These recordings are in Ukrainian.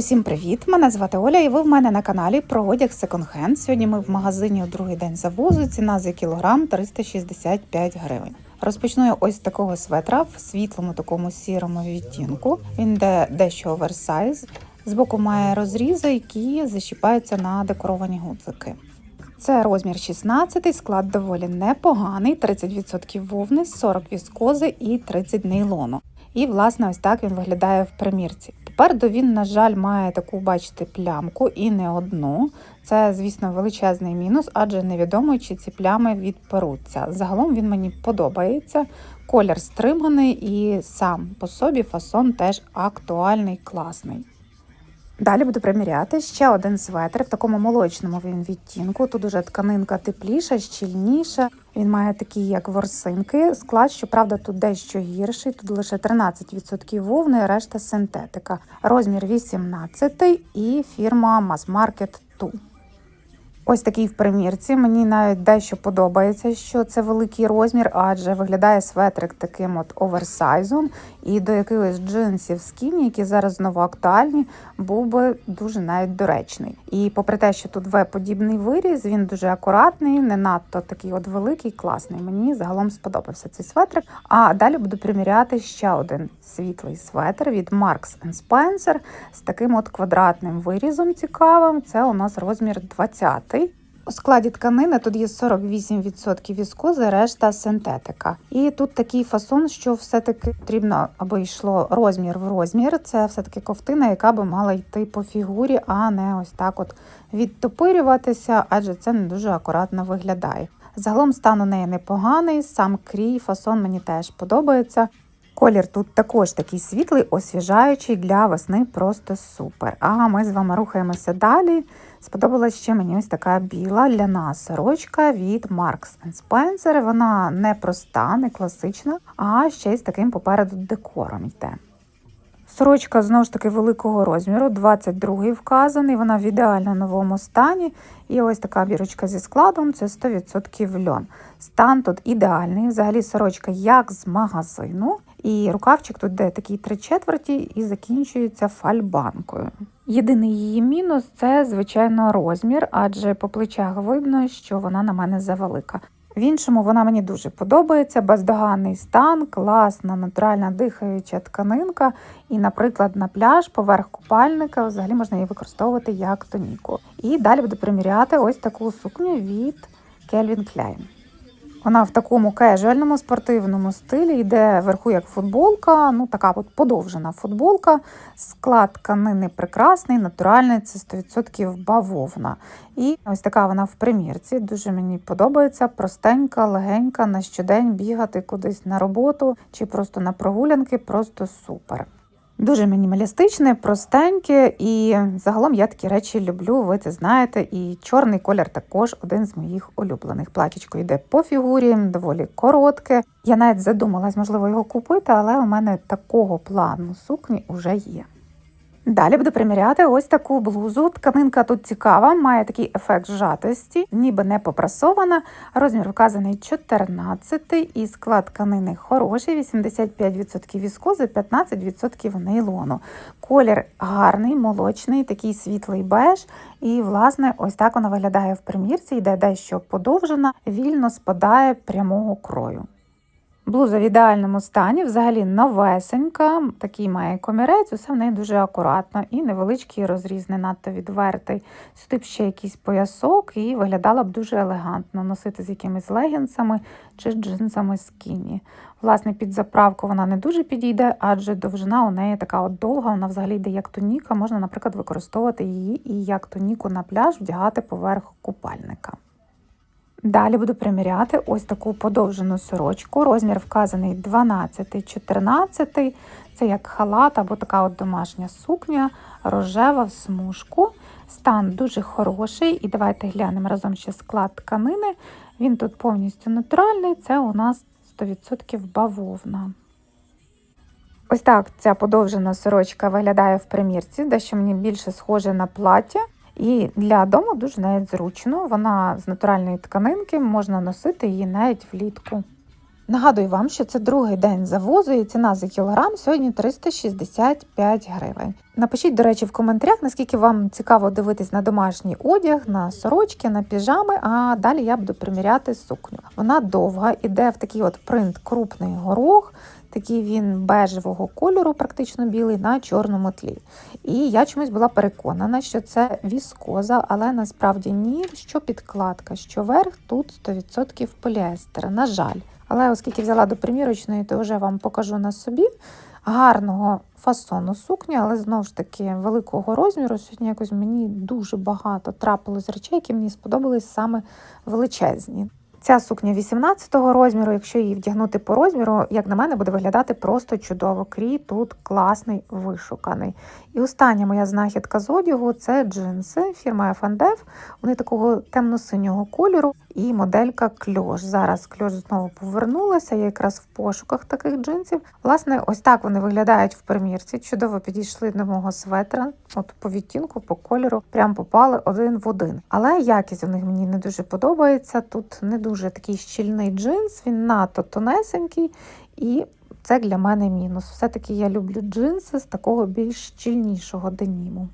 Усім привіт! Мене звати Оля, і ви в мене на каналі про одяг секонд-хенд. Сьогодні ми в магазині у другий день завозу. Ціна за кілограм 365 гривень. Розпочну я ось такого светра в світлому такому сірому відтінку. Він де дещо оверсайз. Збоку має розрізи, які защіпаються на декоровані гудзики. Це розмір 16, склад доволі непоганий: 30% вовни, 40 віскози і 30 нейлону. І, власне, ось так він виглядає в примірці. Попереду він, на жаль, має таку, бачите, плямку і не одну. Це, звісно, величезний мінус, адже невідомо, чи ці плями відперуться. Загалом він мені подобається. Колір стриманий і сам по собі фасон теж актуальний, класний. Далі буду приміряти ще один светр в такому молочному він відтінку. Тут уже тканинка тепліша, щільніша. Він має такі, як ворсинки. Склад, щоправда, тут дещо гірший. Тут лише 13% вовни, решта синтетика. Розмір 18 і фірма Mass Market 2. Ось такий в примірці. Мені навіть дещо подобається, що це великий розмір, адже виглядає светрик таким от оверсайзом. І до якихось джинсів скіні, які зараз знову актуальні, був би дуже навіть доречний. І попри те, що тут В-подібний виріз, він дуже акуратний, не надто такий от великий, класний. Мені загалом сподобався цей светрик. А далі буду приміряти ще один світлий светр від Marks Spencer з таким от квадратним вирізом цікавим. Це у нас розмір 20 у складі тканини тут є 48% віскози, решта синтетика. І тут такий фасон, що все-таки потрібно, аби йшло розмір в розмір. Це все-таки ковтина, яка би мала йти по фігурі, а не ось так от відтопирюватися, адже це не дуже акуратно виглядає. Загалом стан у неї непоганий, сам крій, фасон мені теж подобається. Колір тут також такий світлий, освіжаючий для весни просто супер. А ми з вами рухаємося далі. Сподобалась ще мені ось така біла ляна сорочка від Marks Spencer. Вона не проста, не класична, а ще й з таким попереду декором йде. Сорочка знову ж таки великого розміру, 22-й вказаний, вона в ідеально новому стані. І ось така бірочка зі складом це 100% льон. Стан тут ідеальний. Взагалі сорочка як з магазину. І рукавчик тут де такий три четверті і закінчується фальбанкою. Єдиний її мінус це, звичайно, розмір, адже по плечах видно, що вона на мене завелика. В іншому вона мені дуже подобається, бездоганний стан, класна, натуральна дихаюча тканинка. І, наприклад, на пляж поверх купальника взагалі можна її використовувати як тоніку. І далі буду приміряти ось таку сукню від Calvin Klein. Вона в такому кежуальному спортивному стилі йде вверху як футболка, ну така от подовжена футболка. Склад тканини прекрасний, натуральний, це 100% бавовна. І ось така вона в примірці. Дуже мені подобається. Простенька, легенька, на щодень бігати кудись на роботу чи просто на прогулянки, просто супер. Дуже мінімалістичне, простеньке, і загалом я такі речі люблю, ви це знаєте. І чорний колір також один з моїх улюблених. Платічко йде по фігурі, доволі коротке. Я навіть задумалась, можливо, його купити, але у мене такого плану сукні вже є. Далі буду приміряти ось таку блузу. Тканинка тут цікава, має такий ефект зжатості, ніби не попрасована. Розмір вказаний 14 і склад тканини хороший, 85% віскози, 15% нейлону. Колір гарний, молочний, такий світлий беж. І, власне, ось так вона виглядає в примірці, йде дещо подовжена, вільно спадає прямого крою. Блуза в ідеальному стані, взагалі новесенька, такий має комірець, усе в неї дуже акуратно і невеличкий розріз, не надто відвертий. Сюди б ще якийсь поясок і виглядала б дуже елегантно носити з якимись легінсами чи джинсами скіні. Власне, під заправку вона не дуже підійде, адже довжина у неї така от довга, вона взагалі йде як тоніка. Можна, наприклад, використовувати її і як тоніку на пляж вдягати поверх купальника. Далі буду приміряти ось таку подовжену сорочку. Розмір вказаний 12-14. Це як халат або така от домашня сукня, рожева в смужку. Стан дуже хороший. І давайте глянемо разом ще склад тканини. Він тут повністю натуральний, це у нас 100% бавовна. Ось так ця подовжена сорочка виглядає в примірці, дещо мені більше схоже на плаття. І для дому дуже навіть зручно. Вона з натуральної тканинки, можна носити її навіть влітку. Нагадую вам, що це другий день завозу і ціна за кілограм сьогодні 365 гривень. Напишіть, до речі, в коментарях, наскільки вам цікаво дивитись на домашній одяг, на сорочки, на піжами, а далі я буду приміряти сукню. Вона довга, іде в такий от принт крупний горох, такий він бежевого кольору, практично білий, на чорному тлі. І я чомусь була переконана, що це віскоза, але насправді ні, що підкладка, що верх тут 100% поліестер, на жаль. Але оскільки взяла до примірочної, то вже вам покажу на собі гарного фасону сукні, але знову ж таки великого розміру. Сьогодні якось мені дуже багато трапилось речей, які мені сподобались саме величезні. Ця сукня 18-го розміру, якщо її вдягнути по розміру, як на мене, буде виглядати просто чудово. Крій тут класний, вишуканий. І остання моя знахідка з одягу це джинси фірма F&F. Вони такого темно-синього кольору і моделька кльош. Зараз кльош знову повернулася. Я якраз в пошуках таких джинсів. Власне, ось так вони виглядають в примірці. Чудово підійшли до мого светра. От по відтінку, по кольору, прям попали один в один. Але якість у них мені не дуже подобається. Тут не дуже такий щільний джинс, він надто тонесенький і. Це для мене мінус. Все-таки я люблю джинси з такого більш щільнішого деніму.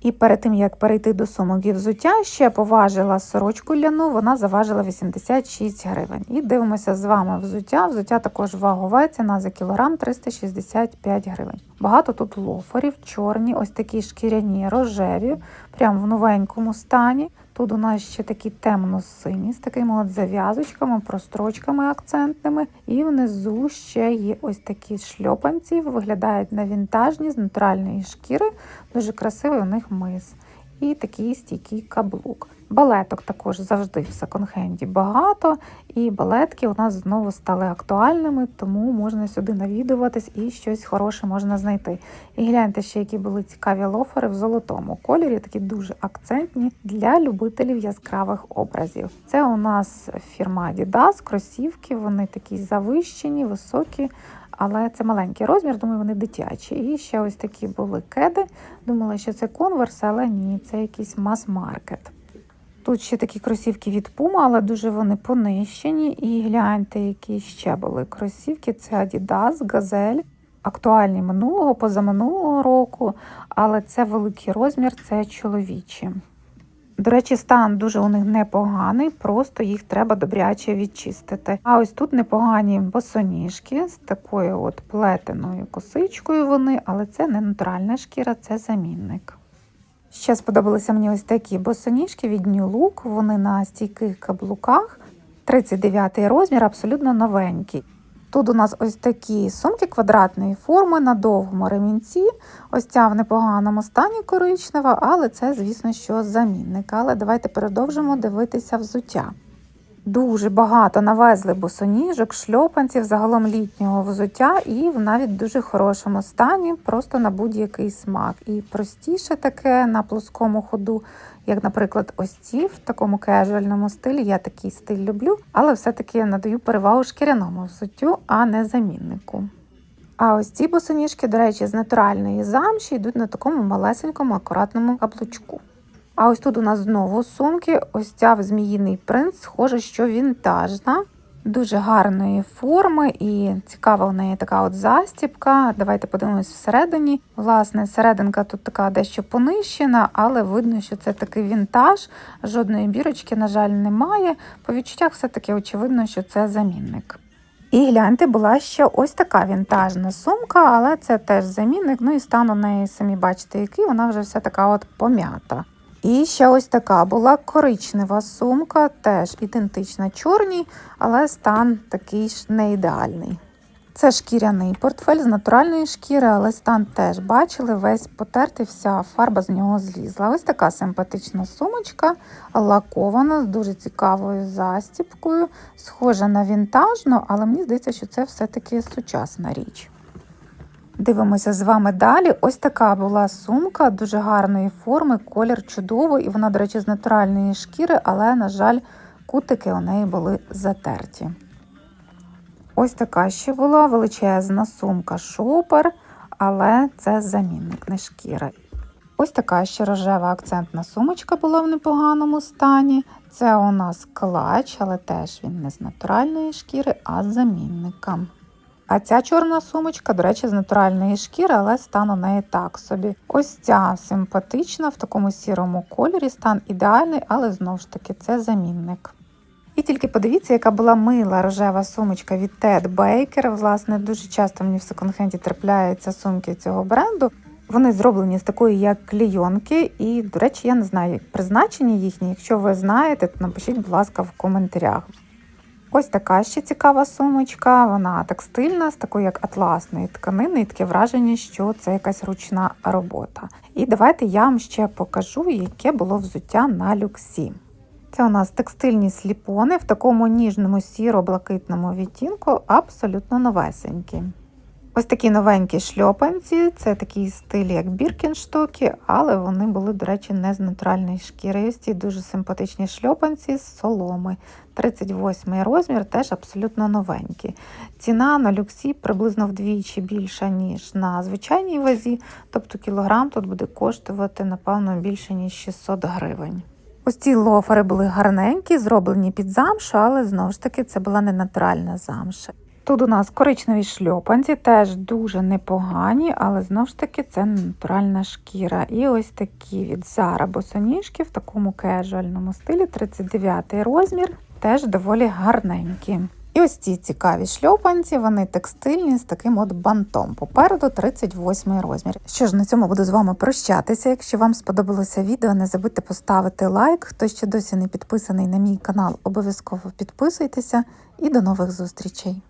І перед тим як перейти до сумок і взуття, ще поважила сорочку ляну, вона заважила 86 гривень. І дивимося з вами взуття. Взуття також вагове, ціна за кілограм 365 гривень. Багато тут лоферів, чорні, ось такі шкіряні, рожеві, прямо в новенькому стані. Тут у нас ще такі темно-сині з такими от зав'язочками, прострочками акцентними. І внизу ще є ось такі шльопанці, виглядають на вінтажні з натуральної шкіри. Дуже красивий у них мис. І такий стійкий каблук. Балеток також завжди в секонд-хенді багато, і балетки у нас знову стали актуальними, тому можна сюди навідуватись і щось хороше можна знайти. І гляньте ще, які були цікаві лофери в золотому кольорі, такі дуже акцентні для любителів яскравих образів. Це у нас фірма Adidas, кросівки, вони такі завищені, високі. Але це маленький розмір, думаю, вони дитячі. І ще ось такі були кеди. Думала, що це конверс, але ні, це якийсь мас-маркет. Тут ще такі кросівки від Puma, але дуже вони понищені. І гляньте, які ще були кросівки. Це Adidas, Gazelle. Актуальні минулого, позаминулого року, але це великий розмір, це чоловічі. До речі, стан дуже у них непоганий, просто їх треба добряче відчистити. А ось тут непогані босоніжки з такою от плетеною косичкою вони, але це не натуральна шкіра, це замінник. Ще сподобалися мені ось такі босоніжки від New Look, вони на стійких каблуках. 39 розмір, абсолютно новенький. Тут у нас ось такі сумки квадратної форми на довгому ремінці. Ось ця в непоганому стані коричнева, але це, звісно, що замінник. Але давайте продовжимо дивитися взуття. Дуже багато навезли босоніжок, шльопанців, загалом літнього взуття, і в навіть дуже хорошому стані, просто на будь-який смак. І простіше таке на плоскому ходу, як, наприклад, ось ці в такому кежуальному стилі. Я такий стиль люблю, але все-таки надаю перевагу шкіряному взуттю, а не заміннику. А ось ці босоніжки, до речі, з натуральної замші йдуть на такому малесенькому, акуратному каблучку. А ось тут у нас знову сумки. Ось ця зміїний принц, схоже, що вінтажна, дуже гарної форми і цікава у неї така от застібка. Давайте подивимось всередині. Власне, серединка тут така дещо понищена, але видно, що це такий вінтаж. Жодної бірочки, на жаль, немає. По відчуттях все-таки очевидно, що це замінник. І гляньте, була ще ось така вінтажна сумка, але це теж замінник. Ну і стан у неї самі бачите, який вона вже вся така от пом'ята. І ще ось така була коричнева сумка, теж ідентична чорній, але стан такий ж не ідеальний. Це шкіряний портфель з натуральної шкіри, але стан теж бачили, весь потертий, вся фарба з нього злізла. Ось така симпатична сумочка, лакована, з дуже цікавою застіпкою, схожа на вінтажну, але мені здається, що це все-таки сучасна річ. Дивимося з вами далі. Ось така була сумка дуже гарної форми, колір чудовий, і вона, до речі, з натуральної шкіри, але, на жаль, кутики у неї були затерті. Ось така ще була величезна сумка шопер, але це замінник, не шкіра. Ось така ще рожева акцентна сумочка була в непоганому стані. Це у нас клач, але теж він не з натуральної шкіри, а з замінника. А ця чорна сумочка, до речі, з натуральної шкіри, але стан у неї так собі. Ось ця симпатична в такому сірому кольорі, стан ідеальний, але знову ж таки це замінник. І тільки подивіться, яка була мила рожева сумочка від Ted Baker. Власне, дуже часто мені в секонд-хенді трапляються сумки цього бренду. Вони зроблені з такої як клійонки, і, до речі, я не знаю призначення їхні. Якщо ви знаєте, то напишіть, будь ласка, в коментарях. Ось така ще цікава сумочка. Вона текстильна, з такої як атласної тканини, і таке враження, що це якась ручна робота. І давайте я вам ще покажу, яке було взуття на люксі. Це у нас текстильні сліпони в такому ніжному сіро-блакитному відтінку, абсолютно новесенькі. Ось такі новенькі шльопанці, це такий стиль, як біркінштоки, але вони були, до речі, не з натуральної шкіри. Ось ці дуже симпатичні шльопанці з соломи. 38 розмір, теж абсолютно новенькі. Ціна на люксі приблизно вдвічі більша, ніж на звичайній вазі, тобто кілограм тут буде коштувати, напевно, більше, ніж 600 гривень. Ось ці лофери були гарненькі, зроблені під замшу, але знову ж таки це була не натуральна замша. Тут у нас коричневі шльопанці, теж дуже непогані, але знову ж таки це натуральна шкіра. І ось такі від Zara босоніжки в такому кежуальному стилі, 39 розмір, теж доволі гарненькі. І ось ці цікаві шльопанці, вони текстильні з таким от бантом. Попереду 38 розмір. Що ж, на цьому буду з вами прощатися. Якщо вам сподобалося відео, не забудьте поставити лайк. Хто ще досі не підписаний на мій канал, обов'язково підписуйтеся і до нових зустрічей.